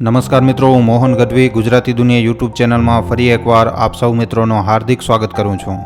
નમસ્કાર મિત્રો, હું મોહન ગઢવી, ગુજરાતી દુનિયા યુટ્યુબ ચેનલમાં ફરી એકવાર આપ સૌ મિત્રોનો હાર્દિક સ્વાગત કરું છું.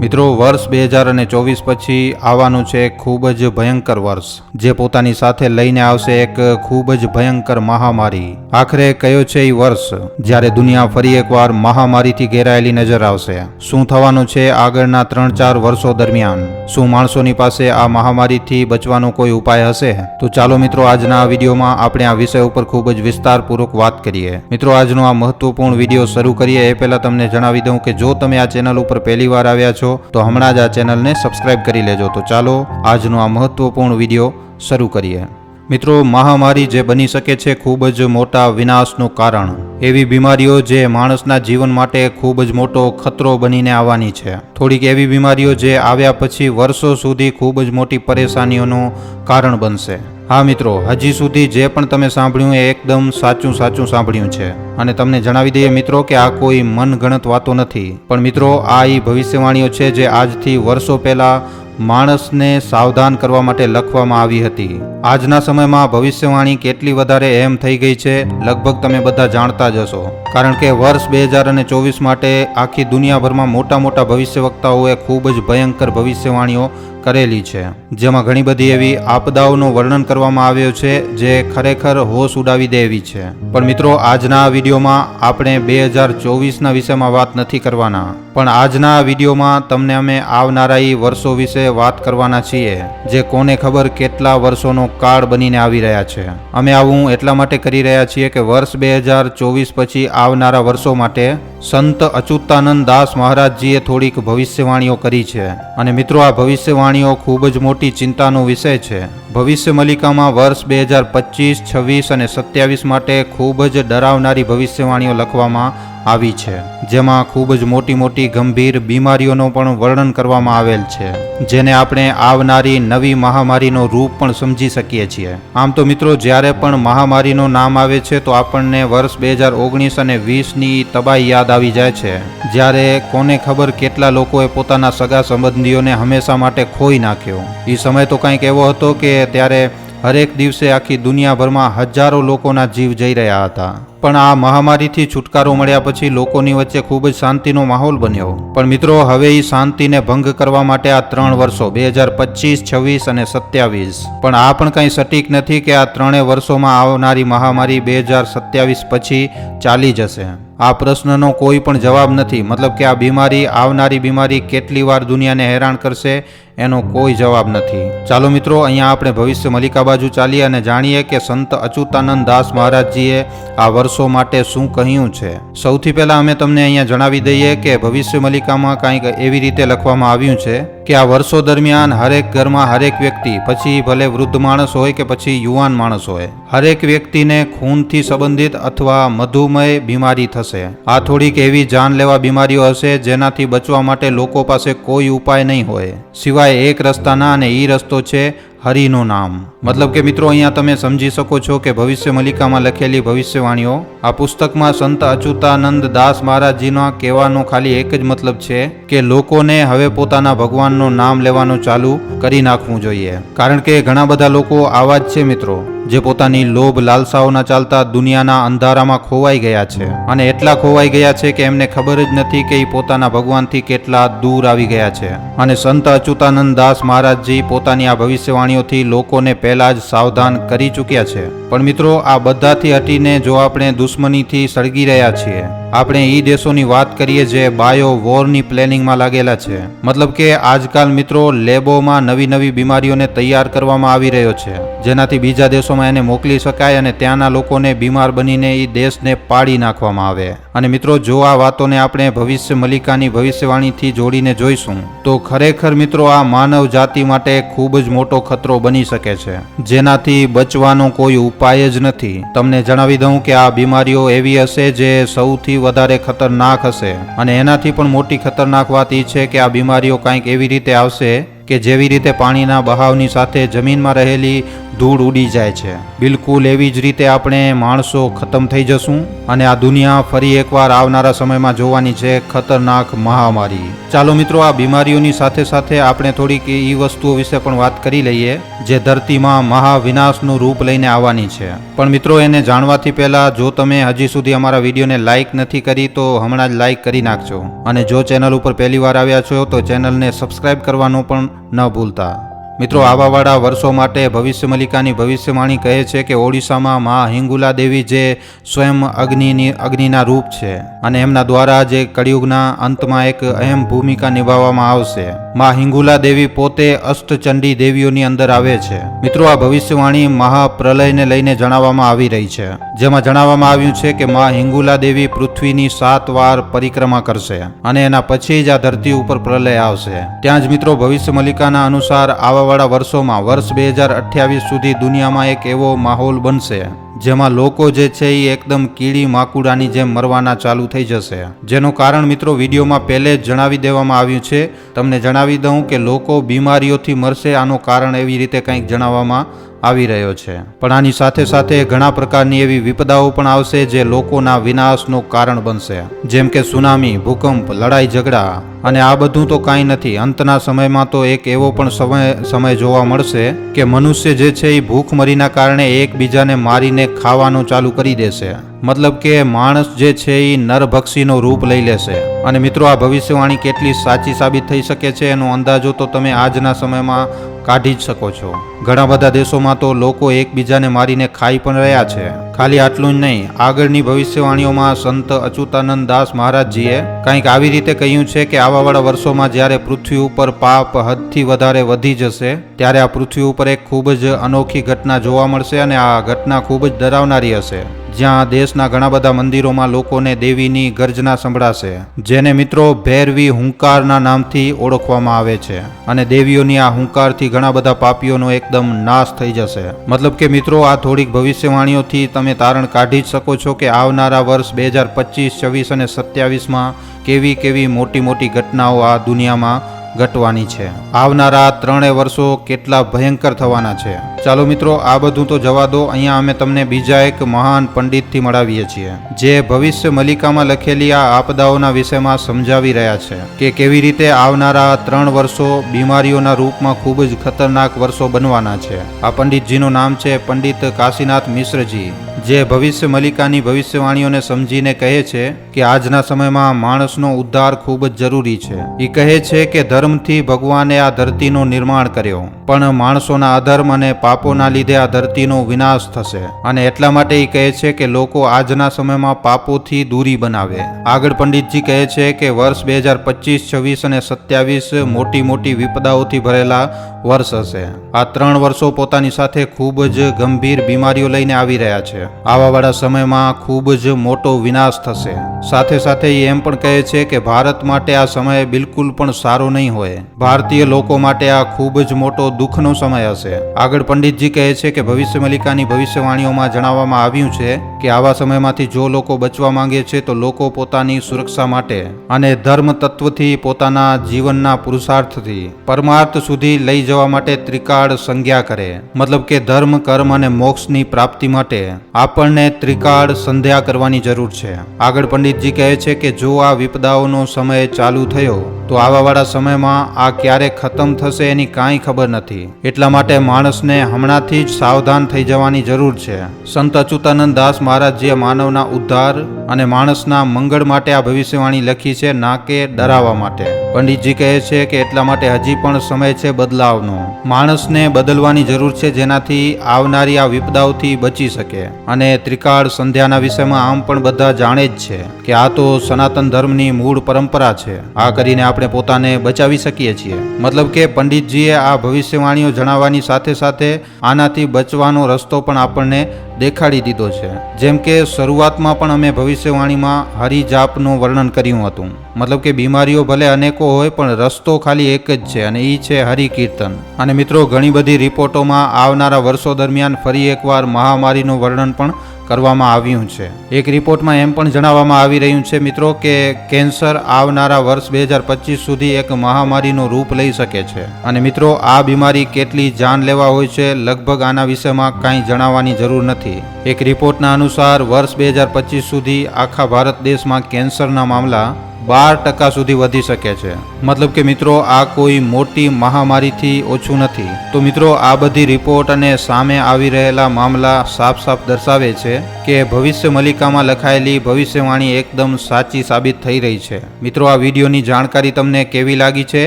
મિત્રો, વર્ષ બે હજાર અને ચોવીસ પછી આવવાનું છે ખૂબ જ ભયંકર વર્ષ, જે પોતાની સાથે લઈને આવશે એક ખૂબ જ ભયંકર મહામારી. આખરે કયો છે એ વર્ષ? જ્યારે દુનિયા ફરી એકવાર મહામારીથી ઘેરાયેલી નજર આવશે. શું થવાનું છે આગળના ત્રણ ચાર વર્ષો દરમિયાન? શું માણસોની પાસે આ મહામારીથી બચવાનો કોઈ ઉપાય હશે? તો ચાલો મિત્રો, આજના વિડીયોમાં આપણે આ વિષય ઉપર ખૂબ જ વિસ્તારપૂર્વક વાત કરીએ. મિત્રો, આજનો આ મહત્વપૂર્ણ વીડિયો શરૂ કરીએ એ પહેલા તમને જણાવી દઉં કે જો તમે આ ચેનલ ઉપર પહેલી વાર આવ્યા છો, તો હમણાં જ આ ચેનલને સબસ્ક્રાઇબ કરી લેજો. તો ચાલો, આજનો આ મહત્વપૂર્ણ વીડિયો શરૂ કરીએ. મિત્રો, મહામારી જે બની શકે છે ખૂબ જ મોટા વિનાશનું કારણ. એવી બીમારીઓ જે માણસના જીવન માટે ખૂબ જ મોટો ખતરો બનીને આવવાની છે. થોડીક એવી બીમારીઓ જે આવ્યા પછી વર્ષો સુધી ખૂબ જ મોટી પરેશાનીઓનું કારણ બનશે. હા મિત્રો, હજી સુધી જે પણ તમે સાંભળ્યું એ એકદમ સાચું સાચું સાંભળ્યું છે. અને તમને જણાવી દઈએ મિત્રો કે આ કોઈ મનગણત વાતો નથી. પણ મિત્રો, આ એ ભવિષ્યવાણીઓ છે જે આજથી વર્ષો પહેલાં માણસને સાવધાન કરવા માટે લખવામાં આવી હતી. આજના સમયમાં ભવિષ્યવાણી કેટલી વધારે એમ થઈ ગઈ છે, લગભગ તમે બધા જાણતા જ હશો. કારણ કે વર્ષ બે હજાર અને ચોવીસ માટે આખી દુનિયાભરમાં મોટા મોટા ભવિષ્યવક્તાઓએ ખૂબ જ ભયંકર ભવિષ્યવાણીઓ કરેલી છે. જેમાં ઘણી બધી એવી આપદાઓનું વર્ણન કરવામાં આવ્યું છે, જે ખરેખર હોશ ઉડાવી દે એવી છે. પણ મિત્રો, આજના વિડીયોમાં આપણે બે હજાર ચોવીસના વિષયમાં વાત નથી કરવાના. પણ આજના વિડીયોમાં તમને અમે આવનારા વર્ષો વિશે વાત કરવાના છીએ, જે કોને ખબર કેટલા વર્ષોનો કાળ બનીને આવી રહ્યા છે. અમે આવું એટલા માટે કરી રહ્યા છીએ કે વર્ષ બે હજાર ચોવીસ પછી આવનારા વર્ષો માટે સંત અચ્યુતાનંદ દાસ મહારાજજીએ થોડીક ભવિષ્યવાણીઓ કરી છે. અને મિત્રો, આ ભવિષ્યવાણીઓ ખૂબ જ મોટી ચિંતાનો વિષય છે. ભવિષ્ય મલિકામાં વર્ષ બે હજાર પચીસ, છવ્વીસ અને સત્યાવીસ માટે ખૂબ જ ડરાવનારી ભવિષ્યવાણીઓ લખવામાં આવી છે, જેમાં ખૂબ જ મોટી મોટી ગંભીર બીમારીઓનો પણ વર્ણન કરવામાં આવેલ છે, જેને આપણે આવનારી નવી મહામારીનો રૂપ પણ સમજી શકીએ છીએ. આમ તો મિત્રો, જ્યારે પણ મહામારીનું નામ આવે છે, તો આપણને વર્ષ બે હજાર ઓગણીસ અને વીસની તબાહી યાદ આવી જાય છે. જ્યારે કોને ખબર કેટલા લોકોએ પોતાના સગા સંબંધીઓને હંમેશા માટે ખોઈ નાખ્યો. એ સમય તો કંઈક એવો હતો કે ત્યારે હરેક દિવસે આખી દુનિયાભરમાં હજારો લોકોના જીવ જઈ રહ્યા હતા. પણ આ મહામારીથી છુટકારો મળ્યા પછી લોકોની વચ્ચે ખૂબ જ શાંતિનો માહોલ બન્યો. પણ મિત્રો, હવે એ શાંતિને ભંગ કરવા માટે આ ત્રણ વર્ષો, બે હજાર પચીસ, છવ્વીસ અને સત્યાવીસ. પણ આ પણ કંઈ સટીક નથી કે આ ત્રણેય વર્ષોમાં આવનારી મહામારી બે હજાર સત્યાવીસ પછી ચાલી જશે. આ પ્રશ્નનો કોઈ પણ જવાબ નથી. મતલબ કે આ બીમારી, આવનારી બીમારી કેટલી વાર દુનિયાને હેરાન કરશે એનો કોઈ જવાબ નથી. ચાલો મિત્રો, અહીંયા આપણે ભવિષ્ય મલિકા બાજુ ચાલીએ અને જાણીએ કે સંત અચ્યુતાનંદ દાસ મહારાજજીએ આ વર્ષો માટે શું કહ્યું છે. સૌથી પહેલાં અમે તમને અહીંયા જણાવી દઈએ કે ભવિષ્ય મલિકામાં કંઈક એવી રીતે લખવામાં આવ્યું છે કે આ વર્ષો દરમિયાન હરેક ઘરમાં હરેક વ્યક્તિ, પછી ભલે વૃદ્ધ માણસ હોય કે પછી યુવાન માણસ હોય, હરેક વ્યક્તિને ખૂનથી સંબંધિત અથવા મધુમય બીમારી થશે. આ થોડીક એવી જાનલેવા બીમારીઓ હશે જેનાથી બચવા માટે લોકો પાસે કોઈ ઉપાય નહીં હોય. સિવાય એક રસ્તાના અને એ રસ્તો છે હરિનું નામ. મતલબ કે મિત્રો, અહીંયા તમે સમજી શકો છો કે ભવિષ્ય મલિકામાં લખેલી ભવિષ્યવાણીઓ, આ પુસ્તકમાં સંત અચ્યુતાનંદ દાસ મહારાજજીના કહેવાનો ખાલી એક જ મતલબ છે કે લોકોને હવે પોતાના ભગવાનનું નામ લેવાનું ચાલુ કરી નાખવું જોઈએ. કારણ કે ઘણા બધા લોકો આવા જ છે મિત્રો. જે પોતાની લોભ લાલસાઓના ચાલતા દુનિયાના અંધારામાં ખોવાઈ ગયા છે. અને એટલા ખોવાઈ ગયા છે કે એમને ખબર જ નથી કે એ પોતાના ભગવાનથી કેટલા દૂર આવી ગયા છે. અને સંત અચ્યુતાનંદ દાસ મહારાજજી પોતાની આ ભવિષ્યવાણીઓથી લોકોને પહેલા જ સાવધાન કરી ચૂક્યા છે. પણ મિત્રો, આ બધાથી હટીને જો આપણે દુશ્મનીથી સળગી રહ્યા છીએ આપણે એ દેશોની વાત કરીએ જે બાયો વોરની પ્લેનિંગમાં લાગેલા છે. મતલબ કે આજકાલ મિત્રો લેબોમાં નવી નવી બીમારીઓને તૈયાર કરવામાં આવી રહ્યો છે. જેનાથી બીજા દેશોમાં એને મોકલી શકાય અને ત્યાંના લોકોને બીમાર બનીને એ દેશને પાડી નાખવામાં આવે. અને મિત્રો જો આ વાતોને આપણે ભવિષ્ય મલિકાની ભવિષ્યવાણીથી જોડીને જોઈશું, તો ખરેખર મિત્રો આ માનવ જાતિ માટે ખૂબ જ મોટો ખતરો બની શકે છે. જેનાથી બચવાનો કોઈ ઉપાય જ નથી. તમને જણાવી દઉં કે આ બીમારીઓ એવી હશે જે સૌથી વધારે ખતરનાક હશે. અને એનાથી પણ મોટી ખતરનાક વાત એ છે કે આ બીમારીઓ કાંઈક એવી રીતે આવશે કે જેવી રીતે પાણીના બહાવની સાથે જમીનમાં રહેલી ધૂળ ઉડી જાય છે. બિલકુલ એવી જ રીતે આપણે માણસો ખતમ થઈ જશું અને આ દુનિયા ફરી એકવાર આવનારા સમયમાં જોવાની છે ખતરનાક મહામારી. ચાલો મિત્રો, આ બીમારીઓની સાથે સાથે આપણે થોડીક એ વસ્તુઓ વિશે પણ વાત કરી લઈએ, જે ધરતીમાં મહાવિનાશનું રૂપ લઈને આવવાની છે. પણ મિત્રો, એને જાણવાથી પહેલાં જો તમે હજી સુધી અમારા વિડીયોને લાઇક નથી કરી, તો હમણાં જ લાઇક કરી નાખજો. અને જો ચેનલ ઉપર પહેલી વાર આવ્યા છો, તો ચેનલને સબસ્ક્રાઇબ કરવાનું પણ ન ભૂલતા. મિત્રો, આવાવાળા વર્ષો માટે ભવિષ્ય મલિકાની ભવિષ્યવાણી કહે છે કે ઓડિશામાં મા હિંગુલા દેવી જે સ્વયં અગ્નિની, અગ્નિના રૂપ છે અને એમના દ્વારા જે કળિયુગના અંતમાં એક અહેમ ભૂમિકા નિભાવવામાં આવશે. મા હિંગુલા દેવી પોતે અષ્ટચંડી દેવીઓની અંદર આવે છે. મિત્રો, આ ભવિષ્યવાણી મહાપ્રલયને લઈને જણાવવામાં આવી રહી છે. જેમાં જણાવવામાં આવ્યું છે કે મા હિંગુલા દેવી પૃથ્વીની સાત વાર પરિક્રમા કરશે અને એના પછી જ આ ધરતી ઉપર પ્રલય આવશે. ત્યાં જ મિત્રો, ભવિષ્ય મલિકાના અનુસાર આવાવાળા વર્ષોમાં વર્ષ બે હજાર અઠ્યાવીસ સુધી દુનિયામાં એક એવો માહોલ બનશે, જેમાં લોકો જે છે એ એકદમ કીડી માકુડાની જેમ મરવાના ચાલુ થઈ જશે. જેનું કારણ મિત્રો વિડીયોમાં પહેલે જ જણાવી દેવામાં આવ્યું છે. તમને જણાવી દઉં કે લોકો બીમારીઓથી મરશે, આનું કારણ એવી રીતે કંઈક જણાવવામાં આવી રહ્યો છે. પણ આની સાથે સાથે ઘણા પ્રકારની એવી વિપદાઓ પણ આવશે જે લોકોના વિનાશનું કારણ બનશે. જેમ કે સુનામી, ભૂકંપ, લડાઈ, ઝઘડા. અને આ બધું તો કાંઈ નથી. અંતના સમયમાં તો એક એવો પણ સમય સમય જોવા મળશે કે મનુષ્ય જે છે એ ભૂખમરીના કારણે એકબીજાને મારીને ખાવાનું ચાલુ કરી દેશે. મતલબ કે માણસ જે છે એ નરભક્ષીનો રૂપ લઈ લેશે. અને મિત્રો, આ ભવિષ્યવાણી કેટલી સાચી સાબિત થઈ શકે છે એનો અંદાજો તો તમે આજના સમયમાં કાઢી જ શકો છો. ઘણા બધા દેશોમાં તો લોકો એકબીજાને મારીને ખાઈ પણ રહ્યા છે. ખાલી આટલું જ નહીં, આગળની ભવિષ્યવાણીઓમાં સંત અચ્યુતાનંદ દાસ મહારાજજીએ કંઈક આવી રીતે કહ્યું છે કે આવાવાળા વર્ષોમાં જ્યારે પૃથ્વી ઉપર પાપ હદથી વધારે વધી જશે, ત્યારે આ પૃથ્વી ઉપર એક ખૂબ જ અનોખી ઘટના જોવા મળશે અને આ ઘટના ખૂબ જ ડરાવનારી હશે. જ્યાં દેશના ઘણા બધા મંદિરોમાં લોકોને દેવીની ગર્જના સંભળાશે, જેને મિત્રો ભૈરવી હુંકારના નામથી ઓળખવામાં આવે છે. અને દેવીઓની આ હુંકારથી ઘણા બધા પાપીઓનો એકદમ નાશ થઈ જશે. મતલબ કે મિત્રો, આ થોડીક ભવિષ્યવાણીઓથી તમે તારણ કાઢી જ શકો છો કે આવનારા વર્ષ બે હજાર પચીસ, છવ્વીસ અને સત્યાવીસમાં કેવી કેવી મોટી મોટી ઘટનાઓ આ દુનિયામાં ઘટવાની છે. આવનારા ત્રણેય વર્ષો કેટલા ભયંકર થવાના છે. ચાલો મિત્રો, આ બધું તો જવા દો. અહીંયા અમે તમને બીજા એક મહાન પંડિતથી મળાવીએ છીએ, જે ભવિષ્ય મલિકામાં લખેલી આ આપદાઓના વિષયમાં સમજાવી રહ્યા છે કે કેવી રીતે આવનારા ત્રણ વર્ષો બીમારીઓના રૂપમાં ખૂબ જ ખતરનાક વર્ષો બનવાના છે. આ પંડિતજીનું નામ છે પંડિત કાશીનાથ મિશ્રજી. જે ભવિષ્ય મલિકાની ભવિષ્યવાણીઓને સમજીને કહે છે કે આજના સમયમાં માણસનો ઉદ્ધાર ખૂબ જ જરૂરી છે. એ કહે છે કે ધર્મથી ભગવાને આ ધરતીનું નિર્માણ કર્યો, પણ માણસોના અધર્મ અને પાપોના લીધે આ ધરતીનો વિનાશ થશે. અને એટલા માટે એ કહે છે કે લોકો આજના સમયમાં પાપોથી દૂરી બનાવે. આગળ પંડિતજી કહે છે કે વર્ષ બે હજાર પચીસ, છવ્વીસ અને સત્યાવીસ મોટી મોટી વિપદાઓથી ભરેલા વર્ષ હશે. આ ત્રણ વર્ષો પોતાની સાથે ખૂબ જ ગંભીર બીમારીઓ લઈને આવી રહ્યા છે. આવાવાળા સમયમાં ખૂબ જ મોટો વિનાશ થશે. સાથે સાથે એ એમ પણ કહે છે કે ભારત માટે આ સમય બિલકુલ પણ સારો નહીં હોય. ભારતીય લોકો માટે આ ખૂબ જ મોટો દુઃખનો સમય હશે. આગળ પંડિતજી કહે છે કે ભવિષ્ય મલિકાની ભવિષ્યવાણીઓમાં જણાવવામાં આવ્યું છે કે આવા સમયમાંથી જો લોકો બચવા માંગે છે તો લોકો પોતાની સુરક્ષા માટે અને ધર્મ તત્વથી પોતાના જીવનના પુરુષાર્થથી પરમાર્થ સુધી લઈ જવા માટે ત્રિકાળ સંજ્ઞા કરે. મતલબ કે ધર્મ, કર્મ અને મોક્ષની પ્રાપ્તિ માટે આપણને ત્રિકાળ સંધ્યા કરવાની જરૂર છે. આગળ પંડિતજી કહે છે કે જો આ વિપદાઓનો સમય ચાલુ થયો, તો આવાવાળા સમયમાં આ ક્યારે ખતમ થશે એની કાંઈ ખબર નથી. એટલા માટે માણસને હમણાંથી જ સાવધાન થઈ જવાની જરૂર છે. સંત અચ્યુતાનંદ દાસ મહારાજજીએ માનવના ઉદ્ધાર અને માણસના મંગળ માટે આ ભવિષ્યવાણી લખી છે ના કે ડરાવવા માટે. પંડિતજી કહે છે કે એટલા માટે હજી પણ સમય છે બદલાવનો. માણસને બદલવાની જરૂર છે જેનાથી આવનારી આ વિપદાઓથી બચી શકે. અને ત્રિકાળ સંધ્યાના વિષયમાં આમ પણ બધા જાણે જ છે કે આ તો સનાતન ધર્મની મૂળ પરંપરા છે. આ કરીને આપણે પોતાને બચાવી શકીએ છીએ. મતલબ કે પંડિતજીએ આ ભવિષ્યવાણીઓ જણાવવાની સાથે સાથે આનાથી બચવાનો રસ્તો પણ આપણને દેખાડી દીધો છે. જેમ કે શરૂઆતમાં પણ અમે ભવિષ્યવાણીમાં હરિજાપનું વર્ણન કર્યું હતું. મતલબ કે બીમારીઓ ભલે અનેકો હોય, પણ રસ્તો ખાલી એક જ છે અને એ છે હરિકીર્તન. અને મિત્રો, ઘણી બધી રિપોર્ટોમાં આવનારા વર્ષો દરમિયાન ફરી એકવાર મહામારીનું વર્ણન પણ કરવામાં આવ્યું છે. એક રિપોર્ટમાં એમ પણ જણાવવામાં આવી રહ્યું છે, મિત્રો, કે કેન્સર આવનારા વર્ષ બે હજાર પચીસ સુધી એક મહામારીનું રૂપ લઈ શકે છે. અને મિત્રો, આ બીમારી કેટલી જાન લેવા હોય છે, લગભગ આના વિશેમાં કાંઈ જણાવવાની જરૂર નથી. એક રિપોર્ટના અનુસાર, વર્ષ બે હજાર પચીસ સુધી આખા ભારત દેશમાં કેન્સરના મામલા બાર ટકા સુધી વધી શકે છે. મતલબ કે મિત્રો, આ કોઈ મોટી મહામારીથી ઓછું નથી. તો મિત્રો, આ બધી રિપોર્ટ અને સામે આવી રહેલા મામલા સાફ સાફ દર્શાવે છે કે ભવિષ્ય મલિકામાં લખાયેલી ભવિષ્યવાણી એકદમ સાચી સાબિત થઈ રહી છે. મિત્રો, આ વિડીયોની જાણકારી તમને કેવી લાગી છે?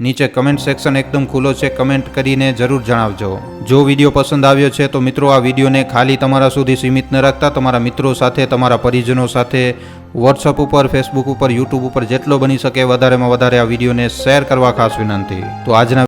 નીચે કમેન્ટ સેક્શન એકદમ ખુલ્લો છે. કમેન્ટ કરીને જરૂર જણાવજો. જો વીડિયો પસંદ આવ્યો છે, તો મિત્રો, આ વિડીયોને ખાલી તમારા સુધી સીમિત ન રાખતા. તમારા મિત્રો સાથે, તમારા પરિજનો સાથે વોટ્સઅપ ઉપર ફેસબુક ઉપર યુટ્યુબ ઉપર જેટલો બની શકે વધારેમાં વધારે આ વિડીયોને શેર કરવા ખાસ વિનંતી. તો આજના